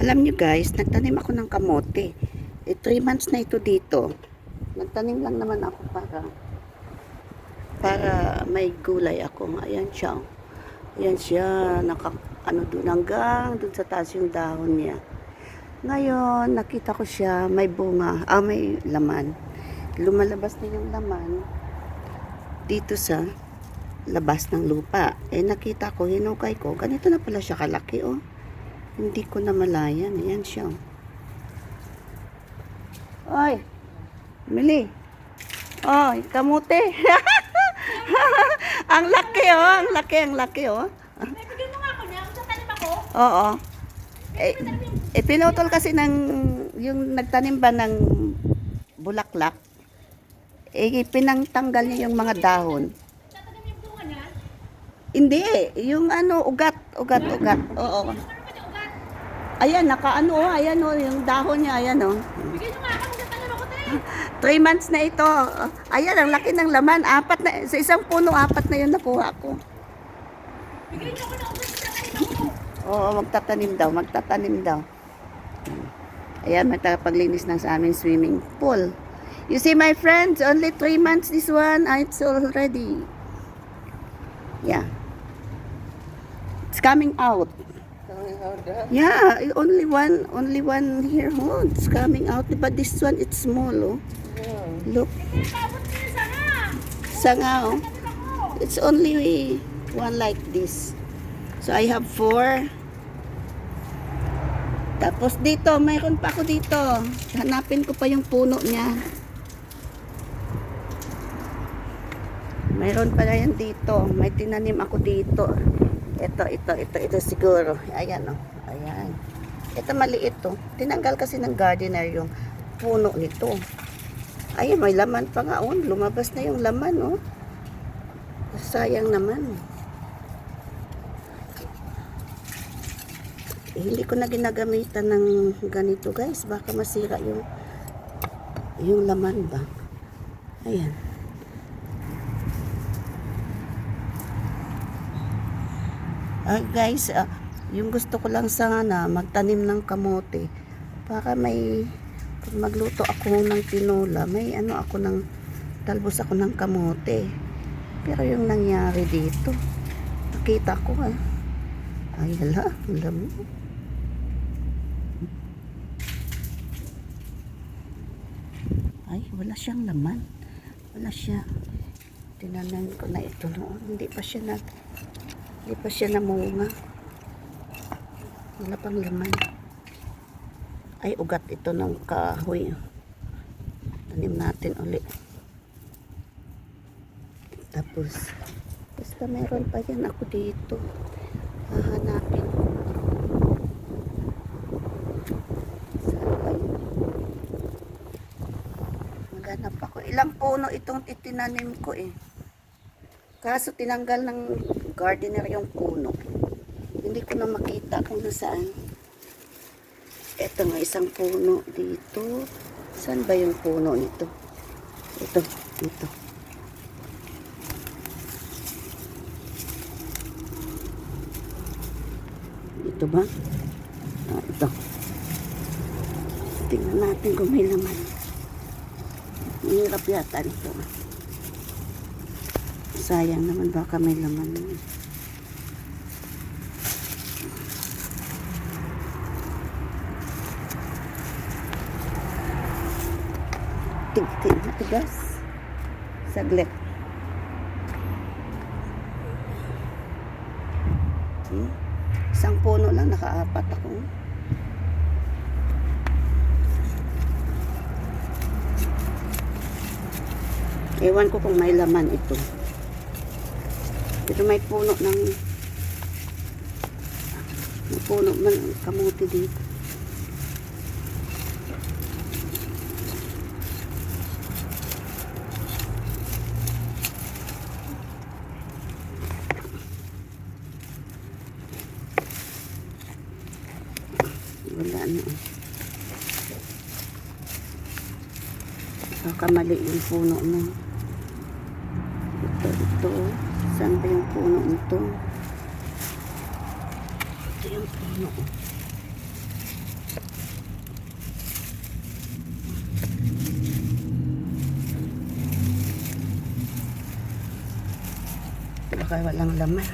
Alam nyo guys, nagtanim ako ng kamote. Eh, 3 months na ito dito. Nagtanim lang naman ako para para may gulay ako. Ayan siya. Ayan siya. Naka, ano dun, hanggang dun sa taas yung dahon niya. Ngayon, nakita ko siya, may bunga, ah, may laman. Lumalabas na yung laman dito sa labas ng lupa. Eh, nakita ko, hinukay ko, ganito na pala siya kalaki, oh. Hindi ko na malayan. Ayan siya. oh. Oy, Mili. Oy, kamote. ang laki, oh. Ang laki, ang laki, oh. Naibigay mo nga ako niya, kung tanim ako. Oo. Eh, eh, pinutol kasi ng, yung nagtanim ba ng bulaklak, eh, pinangtanggal niya yung mga dahon. Tatanim yung bunga niya. Hindi, yung ano, ugat, ugat, ugat. Oo. Ano pa niya ugat? Ayan, nakaano, oh, ayan, oh, yung dahon niya, ayan, oh. Bigay mo nga ako, magtatanim ako tayo. Three months na ito. Ayan, ang laki ng laman. Apat na, sa isang puno, apat na yun nakuha ko. Bigay niyo ako ng ugat, magtatanim ako. Oo, magtatanim daw, magtatanim daw. Ayan, magtapaglinis ng sa aming swimming pool. You see, my friends, only three months this one, ah, it's already, yeah. It's coming out. Yeah, only one, only one here, oh, it's coming out. But this one, it's small, oh. Look, niyo yung sanga. oh. It's only one like this. So I have four. Tapos dito, mayroon pa ako dito. Hanapin ko pa yung puno niya. Mayroon pa yan dito. May tinanim ako dito. Ito, ito, ito, ito siguro. Ayan oh. Ayan. Ito maliit to. Tinanggal kasi ng gardener yung puno nito. Ayun, may laman pa nga. Oh. Lumabas na yung laman, oh. Sayang naman. Eh, hindi ko na ginagamitan ng ganito guys. Baka masira yung yung laman ba. Ayan. Ah, guys, ah, yung gusto ko lang sana magtanim ng kamote para may pag magluto ako ng tinola, may ano ako ng talbos ako ng kamote. Pero yung nangyari dito, nakita ko ah. Ay, hala, ang lamo. Ay, wala siyang laman. Wala siya. Tinanan ko na ito noon. Hindi pa siya na, hindi pa siya namunga. Wala pang laman. Ay, ugat ito ng kahoy. Tanim natin ulit. Tapos, basta meron pa yan ako dito. Hahanapin. Yun? Maghanap ako. Ilang puno itong itinanim ko eh. Kaso tinanggal ng gardener yung puno. Hindi ko na makita kung nasaan. Ito nga isang puno dito. Saan ba yung puno nito? Ito, dito. Ito ba? Ah, ito. Tingnan natin kung may laman. Mahirap yata nito. Sayang naman baka may laman. Tigtin, matigas. Saglit. Hmm? Isang puno lang, nakaapat ako. Ewan ko kung may laman ito. Pero may puno ng may puno man ng kamuti dito. Wala na. Baka mali yung puno mo. Ito, Saan ba yung puno nito? Ito yung puno. Baka walang laman.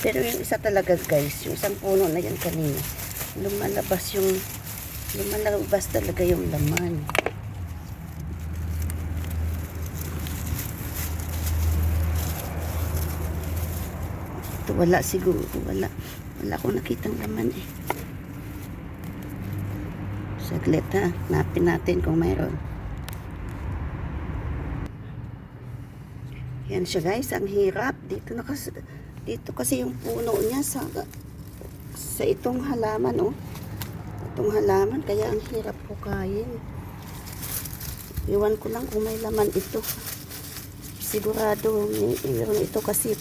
Pero yung isa talaga guys, yung isang puno na yan kanina, lumalabas yung lumalabas talaga yung laman. Ito wala siguro, wala. Wala akong nakitang laman eh. Saglit ha, napin natin kung mayroon. Yan siya guys, ang hirap. Dito na kasi, dito kasi yung puno niya sa sa itong halaman oh. Itong halaman kaya ang hirap hukayin. Iwan ko lang kung may laman ito. Sigurado mayroon ito kasi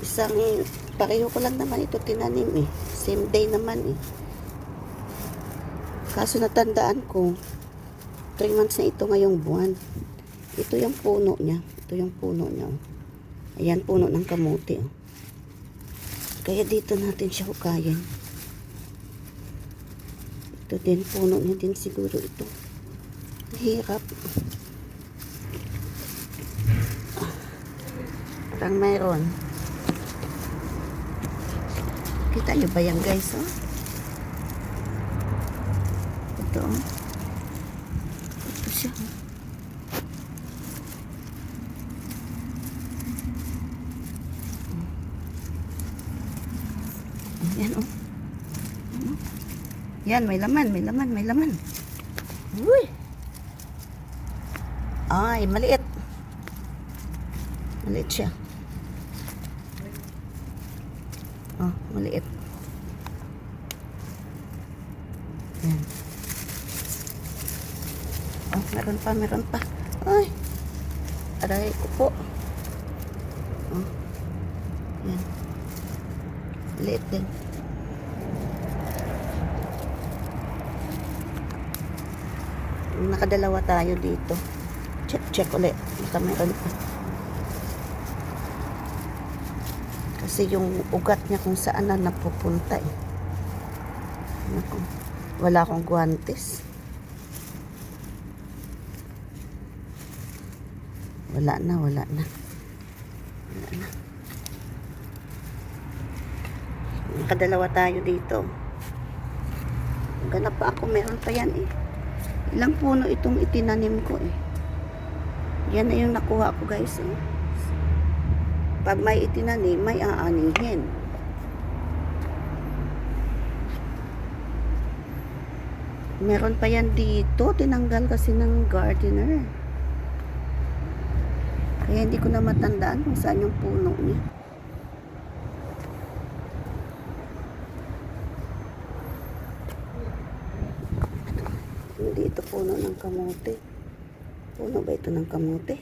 isang pareho ko lang naman ito tinanim eh. Same day naman eh. Kaso natandaan ko 3 months na ito ngayong buwan. Ito yung puno niya. Ito yung puno niya. Ayan, puno ng kamuti. Oh. Kaya dito natin siya hukayin. Ito din, puno niya din siguro ito. Hirap. Ah, Parang mayroon. Kita niyo ba yan guys? Oh? Ito. oh. Ito siya. Yan oh. Yan, may laman, may laman, may laman. Uy! Ay, maliit. Maliit siya. Oh, maliit. Yan. Oh, meron pa, meron pa. Ay! Aray ko po. Oh. Yan. Maliit din. Nakadalawa tayo dito. Check, check ulit. Baka meron pa. Kasi yung ugat niya kung saan na napupunta eh. Naku, wala akong guantes. Wala na, wala na. Wala na. Nakadalawa tayo dito. Ganap pa ako, meron pa yan eh. Ilang puno itong itinanim ko eh. Yan na yung nakuha ko guys eh. Pag may itinanim, may aanihin. Meron pa yan dito. Tinanggal kasi ng gardener. Kaya hindi ko na matandaan kung saan yung puno niya. Hindi ito puno ng kamote. Puno ba ito ng kamote?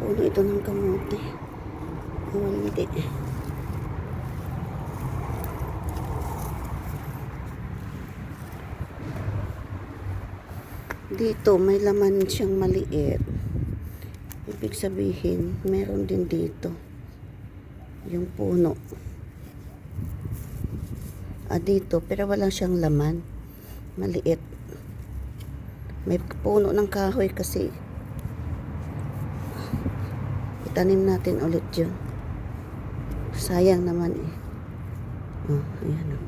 Puno ito ng kamote. O hindi. Dito, may laman siyang maliit. Ibig sabihin, meron din dito. Yung puno. Ah, dito, pero wala siyang laman. Maliit. May puno ng kahoy kasi. Itanim natin ulit yun. Sayang naman eh. Oh, ayan oh.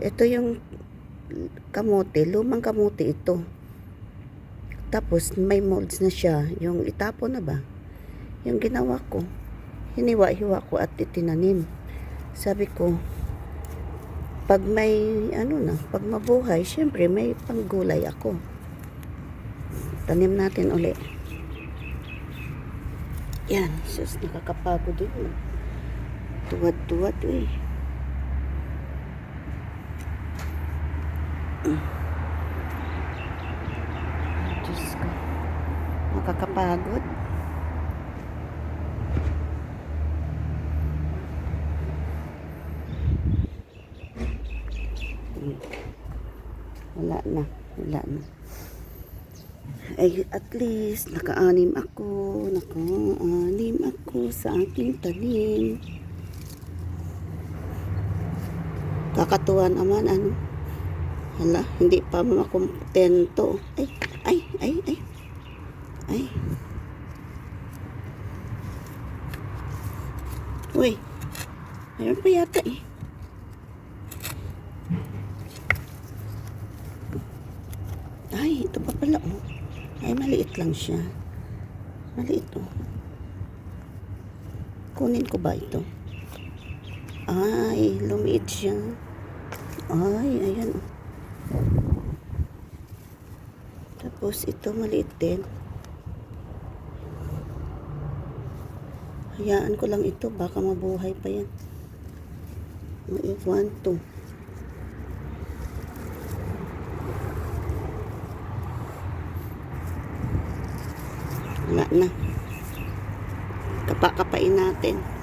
Ito yung kamote, lumang kamote ito. Tapos may molds na siya. Yung itapon na ba? Yung ginawa ko. Hiniwa-hiwa ko at itinanim. Sabi ko, pag may ano na, pag mabuhay, syempre may panggulay ako. Tanim natin uli. Yan, sus, nakakapagod din. Tuwad-tuwad eh. Diyos ko. Makakapagod. Wala na. Wala na. Ay, at least, naka-anim ako. Naka-anim ako sa aking tanim. Kakatuwa naman, ano. Hala, hindi pa makuntento. Ay, ay, ay, ay. Ay. Uy, mayroon pa yata eh. Ay, ito pa pala oh. Ay, maliit lang siya. Maliit oh. Kunin ko ba ito? Ay, lumiit siya. Ay, ayan oh. Tapos ito maliit din. Hayaan ko lang ito, baka mabuhay pa yan. May one, two. Wala na. Kapa-kapain natin.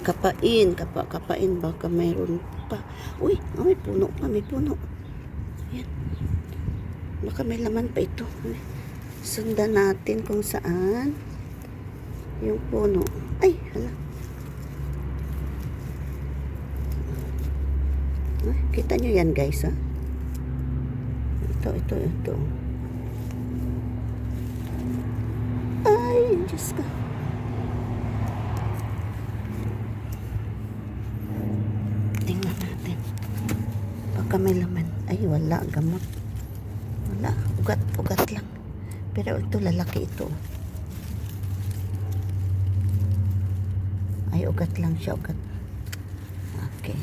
Kapain, kapa-kapain, baka mayroon pa. Uy, oh, may puno pa, may puno. Yan. Baka may laman pa ito. Sundan natin kung saan yung puno. Ay, hala. Ay, kita nyo yan guys, ha? Ito, ito, ito. Ay, Diyos ka. Tingnan natin. Baka may laman. Ay, wala. Gamot. Wala. Ugat, ugat lang. Pero ito, lalaki ito. Ay, ugat lang siya. Ugat. Okay.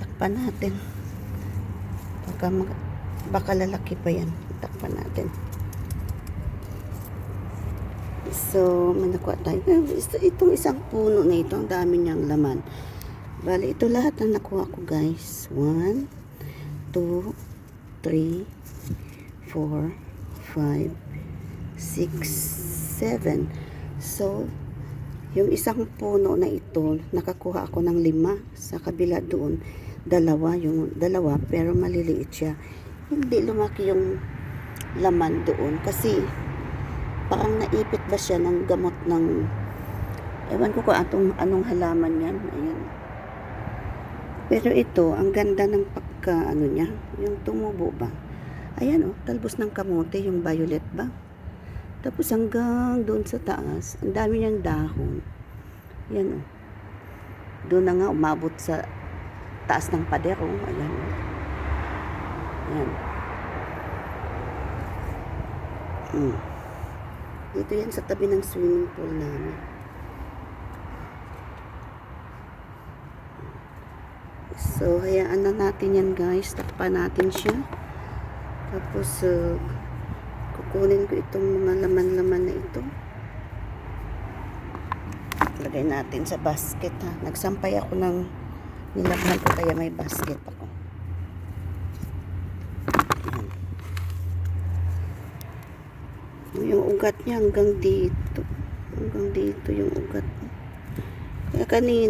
Takpan natin. Baka, mag, baka lalaki pa yan. Takpan natin. So, may nakuha tayo. Ito- Itong isang puno na ito, ang dami niyang laman. Bali, ito lahat ang nakuha ko, guys. 1, 2, 3, 4, 5, 6, 7. So, yung isang puno na ito, nakakuha ako ng lima. Sa kabila doon, dalawa. Yung dalawa, pero maliliit siya. Hindi lumaki yung laman doon. Kasi, parang naipit ba siya ng gamot ng ewan ko kung atong, anong halaman yan. Ayan. Pero ito, ang ganda ng pagka, ano niya, yung tumubo ba. Ayan oh, talbos ng kamote, yung violet ba. Tapos hanggang doon sa taas, ang dami niyang dahon. Yan oh. Doon na nga umabot sa taas ng pader oh. Ayan oh. Yan. Mm. Dito yan sa tabi ng swimming pool namin. So, hayaan na natin yan guys. Takpan natin siya. Tapos, uh, kukunin ko itong mga laman-laman na ito. Lagay natin sa basket ha. Nagsampay ako ng nilabhan ko kaya may basket ako. Ayan. Yung ugat niya hanggang dito. Hanggang dito yung ugat. Kaya kanina